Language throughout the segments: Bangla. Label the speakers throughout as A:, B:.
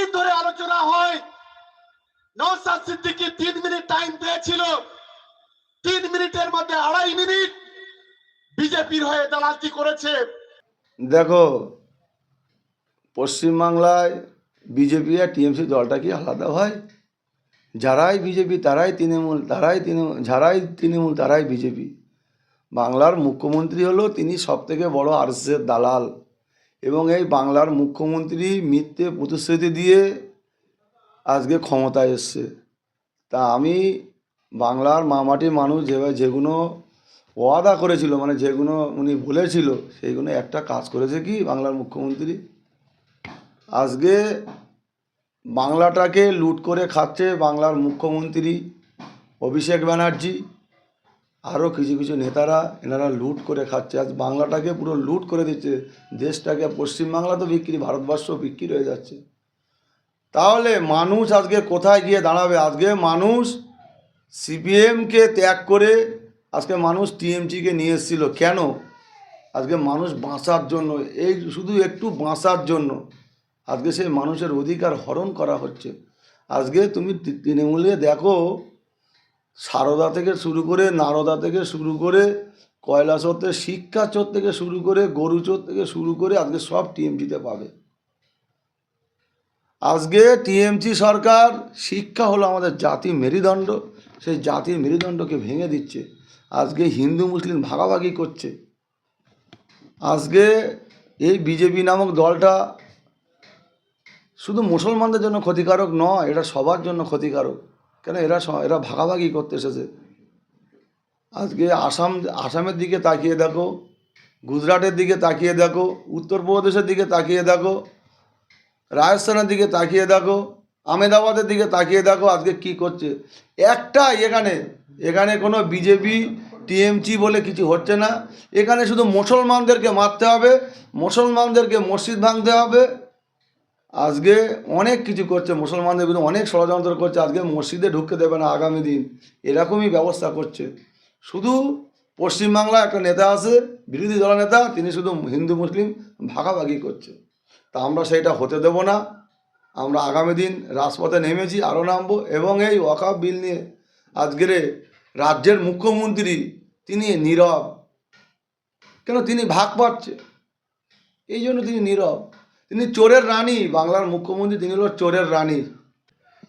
A: দিন ধরে আলোচনা হয়। নৌসাদ সিদ্দিকি তিন মিনিট টাইম পেয়েছিল তিন মিনিটের মধ্যে আড়াই মিনিট বিজেপির হয়ে দালালতি করেছে।
B: দেখো, পশ্চিমবাংলায় বিজেপি আর টিএমসি দলটা কি আলাদা হয় যারাই বিজেপি, তারাই তৃণমূল তারাই তৃণমূল যারাই তৃণমূল, তারাই বিজেপি। বাংলার মুখ্যমন্ত্রী হলো তিনি সবথেকে বড় আরএসএসের দালাল। এবং এই বাংলার মুখ্যমন্ত্রী মিথ্যে প্রতিশ্রুতি দিয়ে আজকে ক্ষমতায় এসছে। তা আমি বাংলার মামাটির মানুষ যেভাবে যেগুলো ওয়াদা করেছিল মানে যেগুলো উনি বলেছিল সেইগুলো একটা কাজ করেছে কি বাংলার মুখ্যমন্ত্রী? আজকে বাংলাটাকে লুট করে খাচ্ছে বাংলার মুখ্যমন্ত্রী অভিষেক ব্যানার্জি। আরও কিছু কিছু নেতারা এনারা লুট করে খাচ্ছে। আজ বাংলাটাকে পুরো লুট করে দিচ্ছে। দেশটাকে পশ্চিমবাংলা তো বিক্রি ভারতবর্ষ বিক্রি হয়ে যাচ্ছে। তাহলে মানুষ আজকে কোথায় গিয়ে দাঁড়াবে? আজকে মানুষ সিপিএমকে ত্যাগ করে আজকে মানুষ টিএমসিকে নিয়ে এসেছিল। কেন? আজকে মানুষ বাঁচার জন্য, এই শুধু একটু বাঁচার জন্য আজকে সেই মানুষের অধিকার হরণ করা হচ্ছে। আজকে তুমি তৃণমূলে দেখো সারদা থেকে শুরু করে নারদা থেকে শুরু করে কয়লা কয়লাচর শিক্ষা চোর থেকে শুরু করে গরু চোর থেকে শুরু করে আজকে সব টিএমসিতে পাবে। আজকে টিএমসি সরকার শিক্ষা হলো আমাদের জাতির মেরুদণ্ড, সেই জাতির মেরুদণ্ডকে ভেঙে দিচ্ছে। আজকে হিন্দু, মুসলিম ভাগাভাগি করছে। আজকে এই বিজেপি নামক দলটা শুধু মুসলমানদের জন্য ক্ষতিকারক নয়, এটা সবার জন্য ক্ষতিকারক। কেন এরা এরা ভাগাভাগি করতে এসেছে। আজকে আসাম, আসামের দিকে তাকিয়ে দেখো, গুজরাটের দিকে তাকিয়ে দেখো, উত্তরপ্রদেশের দিকে তাকিয়ে দেখো, রাজস্থানের দিকে তাকিয়ে দেখো আমেদাবাদের দিকে তাকিয়ে দেখো, আজকে কি করছে? একটা এখানে এখানে কোনো বিজেপি, টিএমসি বলে কিছু হচ্ছে না। এখানে শুধু মুসলমানদেরকে মারতে হবে, মুসলমানদেরকে মসজিদ ভাঙতে হবে আজকে অনেক কিছু করছে, মুসলমানদের বিরুদ্ধে অনেক ষড়যন্ত্র করছে, আজকে মসজিদে ঢুকতে দেবে না আগামী দিন। এরকমই ব্যবস্থা করছে। শুধু পশ্চিমবাংলায় একটা নেতা আছে, বিরোধী দল নেতা, তিনি শুধু হিন্দু, মুসলিম ভাগাভাগি করছে। তা আমরা সেইটা হতে দেব না। আমরা আগামী দিন রাজপথে নেমেছি আরও নামবো, এবং এই ওয়াকাফ বিল নিয়ে আজকের রাজ্যের মুখ্যমন্ত্রী তিনি নীরব। কেন? তিনি ভাগ পাচ্ছে। এই জন্য তিনি নীরব। তিনি চোরের রানী, বাংলার মুখ্যমন্ত্রী, তিনি হলো চোরের রানী।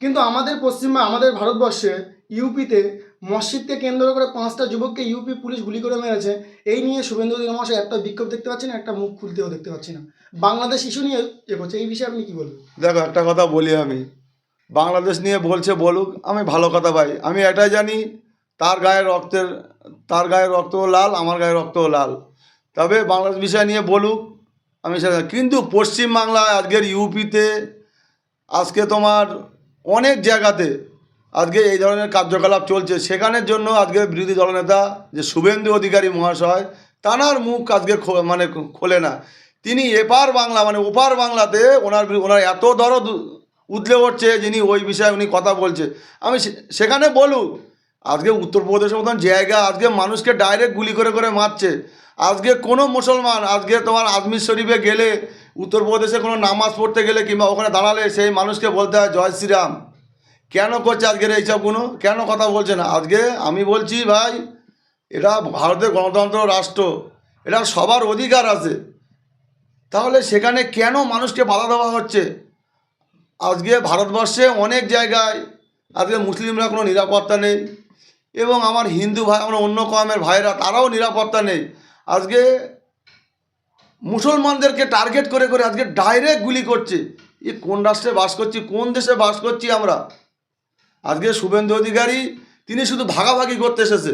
C: কিন্তু আমাদের পশ্চিমবঙ্গ আমাদের ভারতবর্ষে ইউপিতে মসজিদকে কেন্দ্র করে পাঁচটা যুবককে ইউপি পুলিশ গুলি করে মেরেছে। এই নিয়ে শুভেন্দু অধিকারী একটা বিক্ষোভ দেখতে পাচ্ছি না, একটা মুখ খুলতেও দেখতে পাচ্ছি না। বাংলাদেশ ইস্যু নিয়ে এ করছে, এই বিষয়ে আপনি কি বলবেন?
B: দেখো, একটা কথা বলি আমি। বাংলাদেশ নিয়ে বলছে বলুক, আমি ভালো কথা পাই আমি এটাই জানি, তার গায়ে রক্তের, তার গায়ে রক্তও লাল, আমার গায়ে রক্তও লাল। তবে বাংলাদেশ বিষয় নিয়ে বলুক আমি সেটা কিন্তু পশ্চিমবাংলায় আজকের ইউপিতে, আজকে তোমার অনেক জায়গাতে আজকে এই ধরনের কার্যকলাপ চলছে। সেখানের জন্য আজকে বিরোধী দলনেতা যে শুভেন্দু অধিকারী মহাশয়, তানার মুখ আজকে মানে খোলে না। তিনি এপার বাংলা মানে ওপার বাংলাতে ওনার ওনার এত দরদ উতলে উঠছে যিনি ওই বিষয়ে উনি কথা বলছে। আমি সেখানে বলুক আজকে উত্তরপ্রদেশের মতন জায়গা, আজকে মানুষকে ডাইরেক্ট গুলি করে করে মারছে। আজকে কোনো মুসলমান, আজকে তোমার আজমির শরীফে গেলে, উত্তরপ্রদেশে কোনো নামাজ পড়তে গেলে কিংবা ওখানে দাঁড়ালে সেই মানুষকে বলতে হয়, জয় শ্রীরাম। কেন করছে আজকের এইসবগুলো কেন? কথা বলছে না? আজকে আমি বলছি, ভাই, এটা ভারতের গণতন্ত্র, রাষ্ট্র, এটা সবার অধিকার আছে। তাহলে সেখানে কেন মানুষকে বাধা দেওয়া হচ্ছে? আজকে ভারতবর্ষে অনেক জায়গায় আজকে মুসলিমরা কোনো নিরাপত্তা নেই এবং আমার হিন্দু ভাই, আমার অন্য কমের ভাইরা তারাও নিরাপত্তা নেই। আজকে মুসলমানদেরকে টার্গেট করে করে আজকে ডাইরেক্ট গুলি করছে। এ কোন রাষ্ট্রে বাস করছি, কোন দেশে বাস করছি আমরা? আজকে শুভেন্দু অধিকারী, তিনি শুধু ভাগাভাগি করতে এসেছে।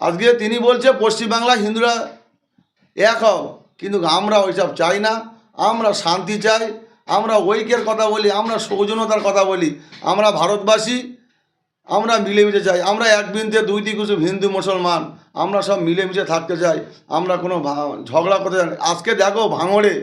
B: আজকে তিনি বলছে, পশ্চিমবাংলা হিন্দুরা এক হও, কিন্তু আমরা ওইসব চাই না। আমরা শান্তি চাই, আমরা ঐক্যের কথা বলি, আমরা সৌজন্যতার কথা বলি। আমরা ভারতবাসী আমরা মিলেমিশে চাই আমরা এক বিনতে দুই কিছু হিন্দু মুসলমান, আমরা সব মিলেমিশে থাকতে চাই, আমরা কোনো ঝগড়া করতে চাই আজকে দেখো ভাঙড়ে